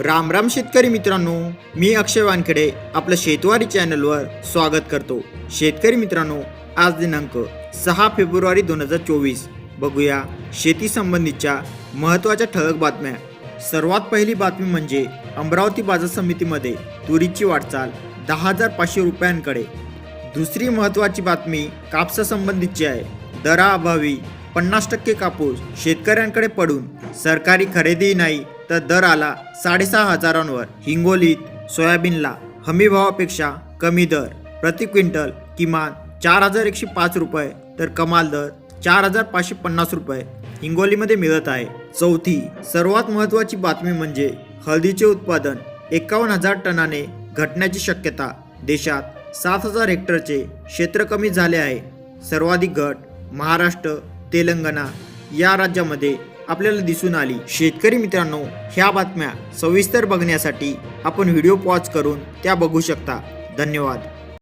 राम राम शेतकरी मित्रांनो मी अक्षय वानखेडे आपलं शेतवारी चॅनलवर स्वागत करतो. शेतकरी मित्रांनो आज दिनांक सहा फेब्रुवारी दोन हजार चोवीस. बघूया शेती संबंधीच्या महत्त्वाच्या ठळक बातम्या. सर्वात पहिली बातमी म्हणजे अमरावती बाजार समितीमध्ये तुरीची वाटचाल दहा हजार पाचशे रुपयांकडे. दुसरी महत्त्वाची बातमी कापसासंबंधीची आहे. दराअभावी पन्नास टक्के कापूस शेतकऱ्यांकडे पडून सरकारी खरेदी नाही तर दर आला साडेसहा हजारांवर हिंगोलीत सोयाबीनला हमीभावापेक्षा कमी दर. प्रति क्विंटल किमान चार हजार एकशे पाच रुपये तर कमाल दर चार हजार पाचशे पन्नास रुपये हिंगोलीमध्ये मिळत आहे. चौथी सर्वात महत्त्वाची बातमी म्हणजे हळदीचे उत्पादन एकावन्न हजार टनाने घटण्याची शक्यता. देशात सात हजार हेक्टरचे क्षेत्र कमी झाले आहे. सर्वाधिक घट महाराष्ट्र तेलंगणा या राज्यामध्ये आपल्याला दिसून आली. शेतकरी मित्रांनो ह्या बातम्या सविस्तर बघण्यासाठी आपण व्हिडिओ पॉज करून त्या बघू शकता. धन्यवाद.